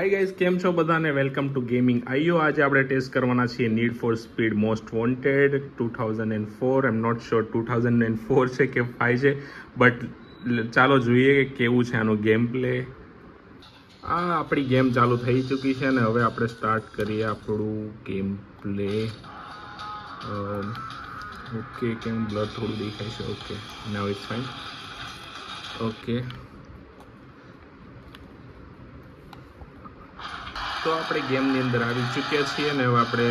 High guys કેમ છો બધાને? વેલકમ ટુ ગેમિંગ આઈઓ, આજે આપણે ટેસ્ટ કરવાના છીએ need for speed most wanted two thousand and four am not sure two thousand and four છે કે ફાઈવ છે બટ ચાલો જોઈએ કે કેવું છે આનું ગેમ પ્લે આ આપણી ગેમ ચાલુ થઈ ચૂકી છે અને હવે આપણે સ્ટાર્ટ કરીએ આપણું ગેમ પ્લે ઓકે કેમ બ્લડ થોડું દેખાય છે? Okay now it's fine okay તો આપણે ગેમની અંદર આવી ચૂક્યા છીએ અને હવે આપણે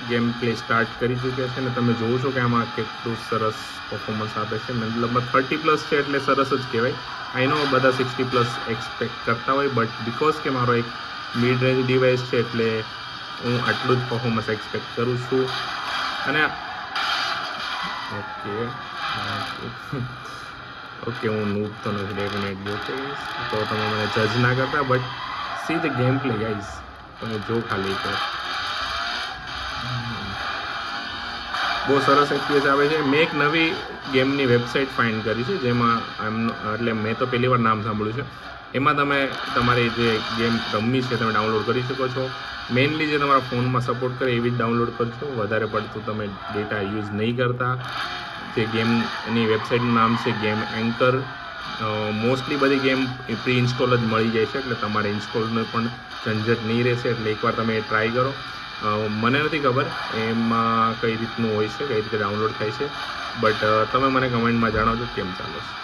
ગેમ પ્લે સ્ટાર્ટ કરી ચૂક્યા છે અને તમે જોવો છો કે આમાં કેટલું સરસ પરફોર્મન્સ આપે છે. મતલબ થર્ટી પ્લસ છે એટલે સરસ જ કહેવાય. આઈ નો બધા સિક્સટી પ્લસ એક્સપેક્ટ કરતા હોય બટ બિકોઝ કે મારો એક મિડ રેન્જ ડિવાઇસ છે એટલે હું આટલું જ પરફોર્મન્સ એક્સપેક્ટ કરું છું. અને ઓકે ઓકે હું નૂબ તો નથી ડેફિનેટલી ઓકે તો તમે મને જજ ના કરતા બટ ગેમ પ્લે ગાઈઝ તમે જો ખાલી તો બહુ સરસ એક્સપિરિયન્સ આવે છે. મેં એક નવી ગેમની વેબસાઇટ ફાઇન્ડ કરી છે, જેમાં એમ એટલે મેં તો પહેલી વાર નામ સાંભળ્યું છે. એમાં તમે તમારી જે ગેમ રમવી છે, તમે ડાઉનલોડ કરી શકો છો. મેઇનલી જે તમારા ફોનમાં સપોર્ટ કરે, એવી જ ડાઉનલોડ કરજો. વધારે પડતું તમે ડેટા યુઝ નહીં કરતા. જે ગેમની વેબસાઇટનું નામ છે ગેમ એન્કર મોસ્ટલી બધી ગેમ એ પ્રી ઇન્સ્ટોલ જ મળી જાય છે, એટલે તમારે ઇન્સ્ટોલનો પણ ઝંઝટ નહીં રહેશે, એટલે એકવાર તમે ટ્રાય કરો. મને નથી ખબર એમાં કઈ રીતનું હોય છે, કઈ રીતે ડાઉનલોડ થાય છે બટ તમે મને કમેન્ટમાં જણાવજો કેમ ચાલે છે.